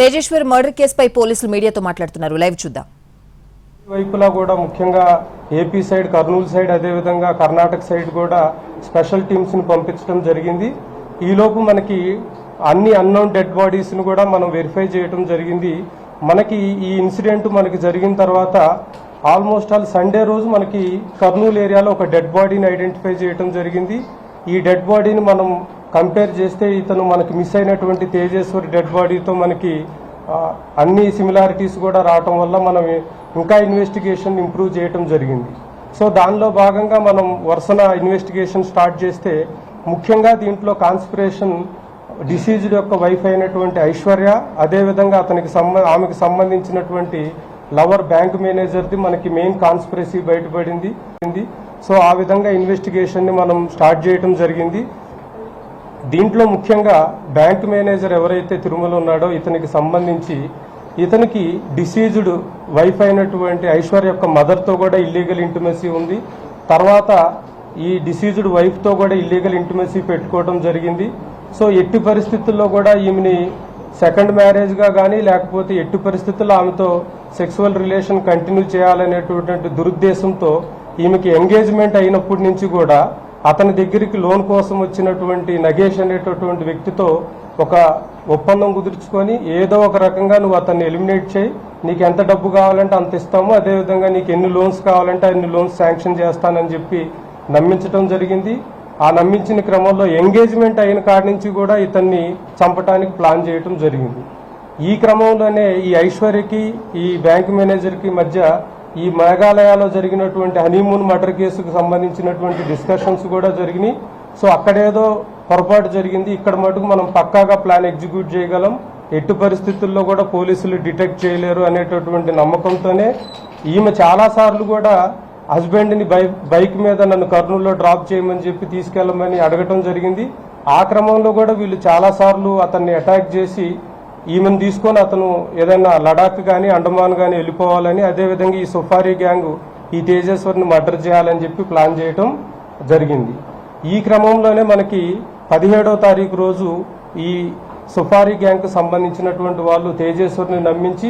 Tejeshwar murder కేసుపై పోలీసులు మీడియాతో మాట్లాడుతున్నారు. లైవ్ చూద్దాం. వైపులా కూడా ముఖ్యంగా ఏపీ సైడ్ కర్నూలు సైడ్ అదేవిధంగా కర్ణాటక సైడ్ కూడా స్పెషల్ టీమ్స్ని పంపించడం జరిగింది. ఈలోపు మనకి అన్ని అన్నోన్ డెడ్ బాడీస్ని కూడా మనం వెరిఫై చేయడం జరిగింది. మనకి ఈ ఇన్సిడెంట్ మనకి జరిగిన తర్వాత ఆల్మోస్ట్ ఆల్ సండే రోజు మనకి కర్నూలు ఏరియాలో ఒక డెడ్ బాడీని ఐడెంటిఫై చేయడం జరిగింది. ఈ డెడ్ బాడీని మనం కంపేర్ చేస్తే ఇతను మనకి మిస్ అయినటువంటి తేజేశ్వరి డెడ్ బాడీతో మనకి అన్ని సిమిలారిటీస్ కూడా రావటం వల్ల మనం ఇంకా ఇన్వెస్టిగేషన్ ఇంప్రూవ్ చేయటం జరిగింది. సో దానిలో భాగంగా మనం వరుసన ఇన్వెస్టిగేషన్ స్టార్ట్ చేస్తే ముఖ్యంగా దీంట్లో కాన్స్పిరేషన్ డిసీజ్డ్ యొక్క వైఫ్ అయినటువంటి ఐశ్వర్య అదేవిధంగా అతనికి సంబంధ ఆమెకు సంబంధించినటువంటి లవర్ బ్యాంక్ మేనేజర్ది మనకి మెయిన్ కాన్స్పిరసీ బయటపడింది. సో ఆ విధంగా ఇన్వెస్టిగేషన్ని మనం స్టార్ట్ చేయటం జరిగింది. దీంట్లో ముఖ్యంగా బ్యాంక్ మేనేజర్ ఎవరైతే తిరుమల ఉన్నాడో ఇతనికి సంబంధించి ఇతనికి డిసీజ్డ్ వైఫ్ అయినటువంటి ఐశ్వర్య యొక్క మదర్తో కూడా ఇల్లీగల్ ఇంటిమసీ ఉంది. తర్వాత ఈ డిసీజ్డ్ వైఫ్తో కూడా ఇల్లీగల్ ఇంటిమసీ పెట్టుకోవడం జరిగింది. సో ఎట్టి పరిస్థితుల్లో కూడా ఈమెని సెకండ్ మ్యారేజ్గా కానీ లేకపోతే ఎట్టి పరిస్థితుల్లో ఆమెతో సెక్సువల్ రిలేషన్ కంటిన్యూ చేయాలనేటువంటి దురుద్దేశంతో ఈమెకి ఎంగేజ్మెంట్ అయినప్పటి నుంచి కూడా అతని దగ్గరికి లోన్ కోసం వచ్చినటువంటి నగేష్ అనేటటువంటి వ్యక్తితో ఒక ఒప్పందం కుదుర్చుకొని ఏదో ఒక రకంగా నువ్వు అతన్ని ఎలిమినేట్ చేయి నీకు ఎంత డబ్బు కావాలంటే అంత ఇస్తాము అదేవిధంగా నీకు ఎన్ని లోన్స్ కావాలంటే అన్ని లోన్స్ శాంక్షన్ చేస్తానని చెప్పి నమ్మించడం జరిగింది. ఆ నమ్మించిన క్రమంలో ఎంగేజ్మెంట్ అయిన కాడి నుంచి కూడా ఇతన్ని చంపడానికి ప్లాన్ చేయటం జరిగింది. ఈ క్రమంలోనే ఈ ఐశ్వర్యకి ఈ బ్యాంక్ మేనేజర్కి మధ్య ఈ మేఘాలయాలో జరిగినటువంటి హనీమూన్ మర్డర్ కేసుకు సంబంధించినటువంటి డిస్కషన్స్ కూడా జరిగినాయి. సో అక్కడేదో పొరపాటు జరిగింది. ఇక్కడ మటుకు మనం పక్కాగా ప్లాన్ ఎగ్జిక్యూట్ చేయగలం. ఎట్టి పరిస్థితుల్లో కూడా పోలీసులు డిటెక్ట్ చేయలేరు అనేటటువంటి నమ్మకంతోనే ఈమె చాలా సార్లు కూడా హస్బెండ్ని బై బైక్ మీద నన్ను కర్నూలులో డ్రాప్ చేయమని చెప్పి తీసుకెళ్ళమని అడగటం జరిగింది. ఆ క్రమంలో కూడా వీళ్ళు చాలా సార్లు అతన్ని అటాక్ చేసి ఈమెను తీసుకొని అతను ఏదైనా లడాక్ కానీ అండమాన్ కానీ వెళ్ళిపోవాలని అదేవిధంగా ఈ సుఫారీ గ్యాంగ్ ఈ తేజేశ్వర్ని మర్డర్ చేయాలని చెప్పి ప్లాన్ చేయటం జరిగింది. ఈ క్రమంలోనే మనకి పదిహేడవ తారీఖు రోజు ఈ సుఫారీ గ్యాంగ్కు సంబంధించినటువంటి వాళ్ళు తేజేశ్వర్ని నమ్మించి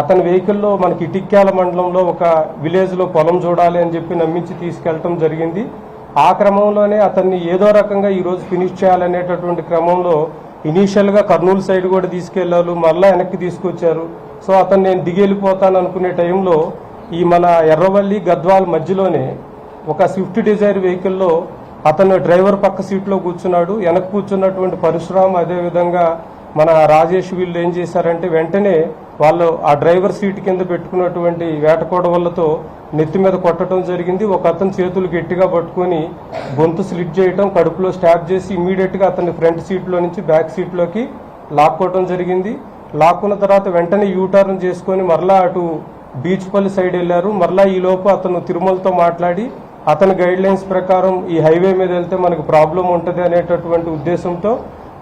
అతని వెహికల్లో మనకి ఇటిక్యాల మండలంలో ఒక విలేజ్లో పొలం చూడాలి అని చెప్పి నమ్మించి తీసుకెళ్ళటం జరిగింది. ఆ క్రమంలోనే అతన్ని ఏదో రకంగా ఈరోజు ఫినిష్ చేయాలనేటటువంటి క్రమంలో ఇనీషియల్గా కర్నూలు సైడ్ కూడా తీసుకెళ్ళారు మళ్ళీ వెనక్కి తీసుకొచ్చారు. సో అతను నేను దిగి వెళ్ళిపోతాను అనుకునే టైంలో ఈ మన ఎర్రవల్లి గద్వాల్ మధ్యలోనే ఒక స్విఫ్ట్ డిజైర్ వెహికల్లో అతను డ్రైవర్ పక్క సీట్లో కూర్చున్నాడు. వెనక్కి కూర్చున్నటువంటి పరశురామ్ అదేవిధంగా మన రాజేష్ వీళ్ళు ఏం చేశారంటే వెంటనే వాళ్ళు ఆ డ్రైవర్ సీట్ కింద పెట్టుకున్నటువంటి వేటకోడవలతో నెత్తి మీద కొట్టడం జరిగింది. ఒక అతను చేతులు గట్టిగా పట్టుకొని గొంతు స్లిట్ చేయటం కడుపులో స్టాప్ చేసి ఇమీడియట్గా అతన్ని ఫ్రంట్ సీట్లో నుంచి బ్యాక్ సీట్లోకి లాక్కోవటం జరిగింది. లాక్కున్న తర్వాత వెంటనే యూటర్న్ చేసుకొని మరలా అటు బీచ్పల్లి సైడ్ వెళ్ళారు మరలా ఈ లోపు అతను తిరుమలతో మాట్లాడి అతని గైడ్ లైన్స్ ప్రకారం ఈ హైవే మీద వెళ్తే మనకు ప్రాబ్లం ఉంటుంది అనేటటువంటి ఉద్దేశంతో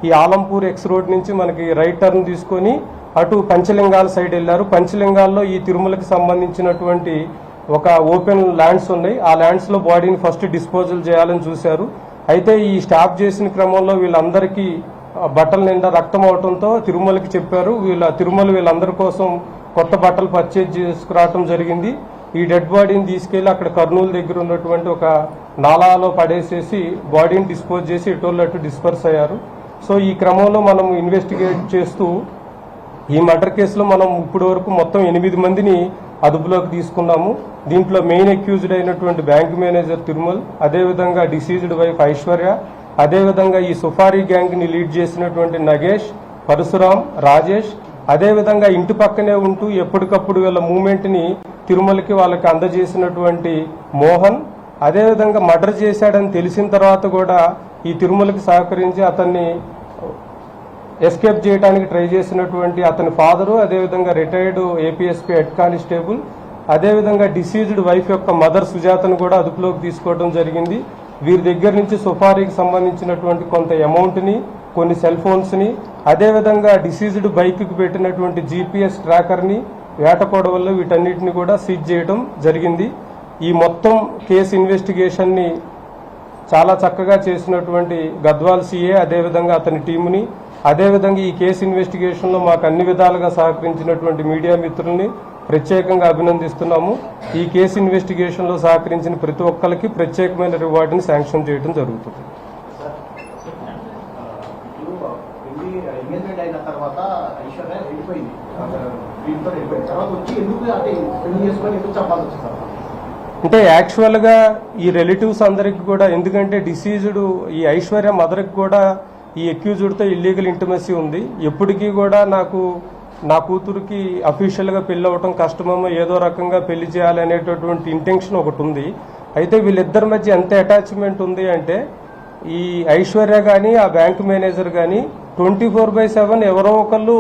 ఈ ఆలంపూర్ ఎక్స్ రోడ్ నుంచి మనకి రైట్ టర్న్ తీసుకొని అటు పంచలింగాల సైడ్ వెళ్ళారు. పంచలింగాల్లో ఈ తిరుమలకి సంబంధించినటువంటి ఒక ఓపెన్ ల్యాండ్స్ ఉన్నాయి. ఆ ల్యాండ్స్లో బాడీని ఫస్ట్ డిస్పోజల్ చేయాలని చూశారు. అయితే ఈ స్టాప్ చేసిన క్రమంలో వీళ్ళందరికీ బట్టల నిండా రక్తం అవటంతో తిరుమలకి చెప్పారు. వీళ్ళ తిరుమల వీళ్ళందరి కోసం కొత్త బట్టలు పర్చేజ్ చేసుకురావటం జరిగింది. ఈ డెడ్ బాడీని తీసుకెళ్ళి అక్కడ కర్నూలు దగ్గర ఉన్నటువంటి ఒక నాలాలో పడేసేసి బాడీని డిస్పోజ్ చేసి ఎటోళ్ళు అటు డిస్పర్స్ అయ్యారు. సో ఈ క్రమంలో మనం ఇన్వెస్టిగేట్ చేస్తూ ఈ మర్డర్ కేసులో మనం ఇప్పటి వరకు మొత్తం ఎనిమిది మందిని అదుపులోకి తీసుకున్నాము. దీంట్లో మెయిన్ అక్యూజ్డ్ అయినటువంటి బ్యాంక్ మేనేజర్ తిరుమల్ అదేవిధంగా డిసీజ్డ్ వైఫ్ ఐశ్వర్య అదేవిధంగా ఈ సుఫారీ గ్యాంగ్ని లీడ్ చేసినటువంటి నగేష్ పరశురాం రాజేష్ అదేవిధంగా ఇంటి పక్కనే ఉంటూ ఎప్పటికప్పుడు వీళ్ళ మూమెంట్ని తిరుమలకి వాళ్ళకి అందజేసినటువంటి మోహన్ అదేవిధంగా మర్డర్ చేశాడని తెలిసిన తర్వాత కూడా ఈ తిరుమలకి సహకరించి అతన్ని ఎస్కేప్ చేయడానికి ట్రై చేసినటువంటి అతని ఫాదరు అదేవిధంగా రిటైర్డ్ ఏపీఎస్పీ హెడ్ కానిస్టేబుల్ అదేవిధంగా డిసీజ్డ్ వైఫ్ యొక్క మదర్ సుజాతను కూడా అదుపులోకి తీసుకోవడం జరిగింది. వీరి దగ్గర నుంచి సుఫారీకి సంబంధించినటువంటి కొంత అమౌంట్ని కొన్ని సెల్ ఫోన్స్ని అదేవిధంగా డిసీజ్డ్ బైక్కి పెట్టినటువంటి జీపీఎస్ ట్రాకర్ని ని వల్ల వీటన్నిటిని కూడా సీజ్ చేయడం జరిగింది. ఈ మొత్తం కేసు ఇన్వెస్టిగేషన్ని చాలా చక్కగా చేసినటువంటి గద్వాల్ సీఏ అదేవిధంగా అతని టీముని అదేవిధంగా ఈ కేసు ఇన్వెస్టిగేషన్లో మాకు అన్ని విధాలుగా సహకరించినటువంటి మీడియా మిత్రుల్ని ప్రత్యేకంగా అభినందిస్తున్నాము. ఈ కేసు ఇన్వెస్టిగేషన్లో సహకరించిన ప్రతి ఒక్కరికి ప్రత్యేకమైన రివార్డుని శాంక్షన్ చేయడం జరుగుతుంది. తర్వాత వచ్చి ఎందుకు అంటే పెళ్ళి చేసుకొని ఎందుకు చెప్పాల్సి వచ్చింది అంటే యాక్చువల్గా ఈ రిలేటివ్స్ అందరికి కూడా ఎందుకంటే డిసీజ్డ్ ఈ ఐశ్వర్య మదర్కి కూడా ఈ అక్యూజ్డ్తో ఇల్లీగల్ ఇంటిమసీ ఉంది. ఎప్పటికీ కూడా నాకు నా కూతురికి అఫీషియల్గా పెళ్ళి అవ్వటం కష్టమేమో ఏదో రకంగా పెళ్ళి చేయాలి అనేటటువంటి ఇంటెన్షన్ ఒకటి ఉంది. అయితే వీళ్ళిద్దరి మధ్య ఎంత అటాచ్మెంట్ ఉంది అంటే ఈ ఐశ్వర్య కానీ ఆ బ్యాంక్ మేనేజర్ కానీ ట్వంటీ ఫోర్ బై సెవెన్ ఎవరో ఒకళ్ళు